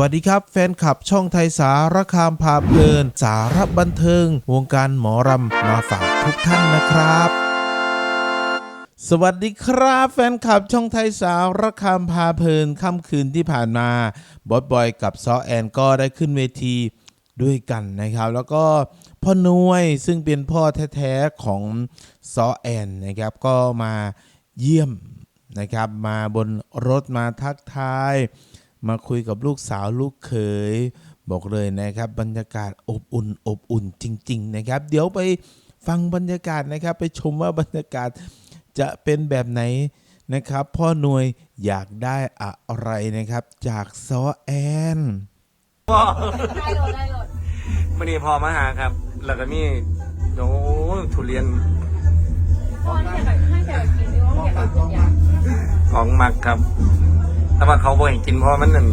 วัสดีครับ แฟนคลับช่องไทยสารคามพาเพลิน สารบันเทิง วงการหมอรำมาฝากทุกท่านนะครับสวัสดีครับแฟนคลับช่องไทยสารคามพาเพลินค่ำคืนที่ผ่านมาบอสบอยกับซอแอนก็ได้ขึ้นเวทีด้วยกันนะครับ แล้วก็พ่อนวยซึ่งเป็นพ่อแท้ๆของซอแอนนะครับ ก็มาเยี่ยมนะครับ มาบนรถมาทักทาย มาคุยกับลูกสาวลูกเขยบอกเลยนะครับ บรรยากาศอบอุ่นอบอุ่นจริง ๆ นะครับ เดี๋ยวไปฟังบรรยากาศนะครับ ไปชมว่าบรรยากาศจะเป็นแบบไหนนะครับ พ่อหน่วยอยากได้อะไรนะครับ จากซอแอนพ่อได้โหลดได้โหลดวันนี้พอมาหาครับ แล้วก็มีโอ้ทุเรียนพ่อให้แบบให้แบบกินด้วยว่าแบบเป็นอย่างของหมักครับแต่ ว่าเขาบ่ให้กินเพราะมันนั่น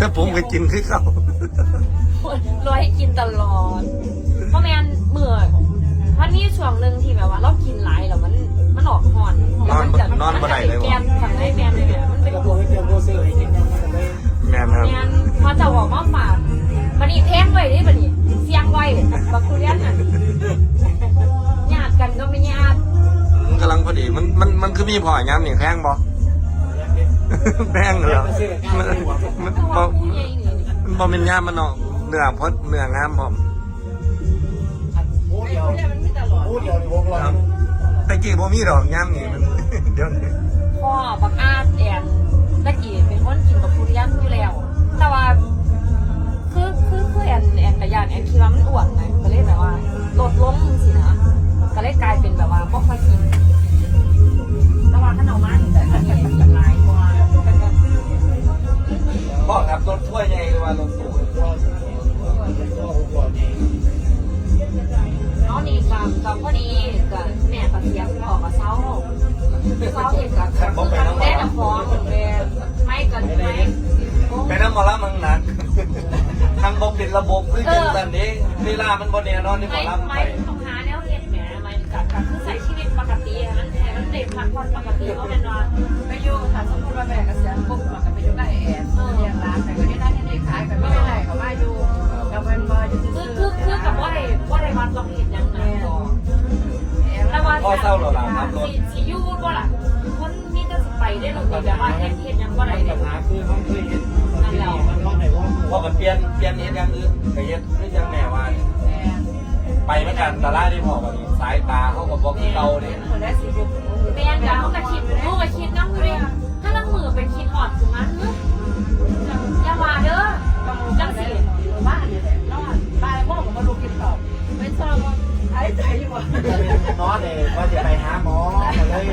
ถ้าผมก็กินคือเขารอยให้กินตลอด เพราะแมนเมื่อมันมีช่วงหนึ่งที่แบบว่าเรากินหลายแล้วมันมันออกหอนแล้วมัจะนอนบ่ได้เลยแกวะนทำให้แมนเลยเนี่ยมันเป็นก็บอกให้เตรียมโรเซอร์ให้กินกันเลยแม่นครับแมนพอจะบอกมาฝากมันนี่แทงไว้ดิบันนี่เสียงไว้บักคุเรียนน่ะญาติกันก็ไม่ญาติมันกำลังพอดีมันมันมันคือมีพอย้ำนี่แพงบ่ แพงเหรอมันมันเพราะบ่ว่าผู้ใหญ่นี่มันบ่เป็นย้ำมันเนาะเนื้อพดเนื้องามพร้อมหมูเดียวหมูเดียวนี่วงคล้อรับแต่กี้บ่มีดอกย้ำนี่มันเดี๋ยวนี้ พ่อครับรถถ้วยใหญ่ว่ารถตู้น้องนี่กับกับพอดีกับแม่กับเสียงพ่อกับเศร้าเศร้าเห็นกับแม่กับฟ้องเลยไม่กันไม่ไปน้ำมอลำมึงหนักทางบกเป็นระบบคือจังสันนี้เวลามันบนแน่นอนนี่มอลำไปต้องหาแนวเห็นแหมไม่กับกับคือใช้ชีวิตปกติมันให้มันเด็กพักผ่อนปกติก็เป็นว่าไปอยู่ถ้าสมมติว่าแม่กษียณปุ๊บเรา พ่อเศร้าเหรอล่ะครับรถสีสียูว่าล่ะคนมีแต่สิไปได้หรือแบบว่าเห็นเห็นยังว่าอะไรปัเนี่ยญหาคือเขาเคยเห็นมันร้อนในวงพอมันเปลี่ยนเปลี่ยนเฮ็ดอย่างอื่นไปเฮ็ดคือจังแม่ว่าเนี่ยไปเหมือนกันแต่ละที่พ่อก็นี่สายตาเขาก็บอกคือเก่าเนี่ยคนได้สี่สิบแม่จ๋าเขาก็คิดลูกก็คิดายใจอยู่ว่ะนอนเลยว่าจะไปหาหมอก็เลย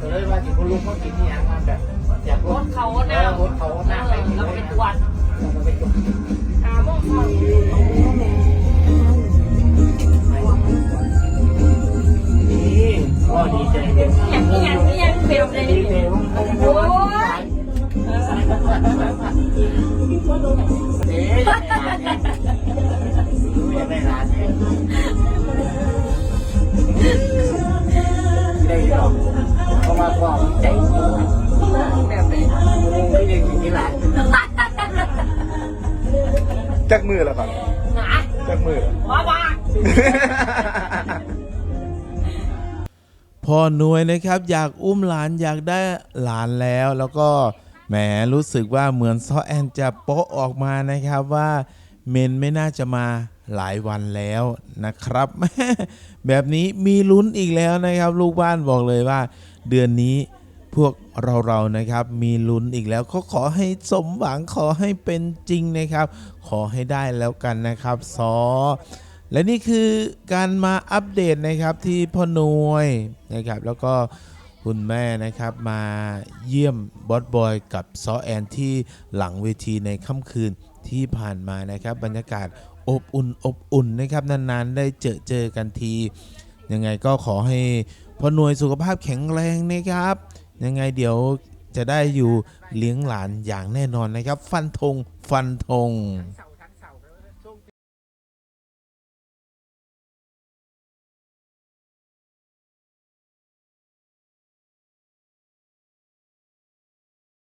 ก็เลยว่าจะคุณลุงเขากินที่ยังมันแบบอยากรรถเขาหน้ารถเขาหน้าไปแล้วไปตรวจไปจุดหาโมงก่อนนี่ก็ดีใจเต็มอย่างนี้อย่างนี้ยังเฟลเลยดีใจวงคงโอ้ยเอ๊ะ จักมือแล้วครับหนาจักมือว้าบ้า พ่อหน่วยนะครับอยากอุ้มหลานอยากได้หลานแล้วแล้วก็แหมรู้สึกว่าเหมือนซอแอนจะโป๊ะออกมานะครับว่าเมนไม่น่าจะมาหลายวันแล้วนะครับ แบบนี้มีลุ้นอีกแล้วนะครับ ลูกบ้านบอกเลยว่า เดือนนี้ พวกเราๆนะครับมีลุ้นอีกแล้วก็ขอให้สมหวังขอให้เป็นจริงนะครับ ขอให้ได้แล้วกันนะครับซอและนี่คือการมาอัปเดตนะครับที่พ่อนวยนะครับ แล้วก็คุณแม่นะครับมาเยี่ยมบอสบอยกับซอแอนที่หลังเวทีในค่ำคืนที่ผ่านมานะครับบรรยากาศอบอุ่นอบอุ่นนะครับนานๆได้เจอเจอกันทียังไงก็ขอให้พ่อหนวยสุขภาพแข็งแรงนะครับ ยังไงเดี๋ยวจะได้อยู่เลี้ยงหลานอย่างแน่นอนนะครับ ฟันธงฟันธง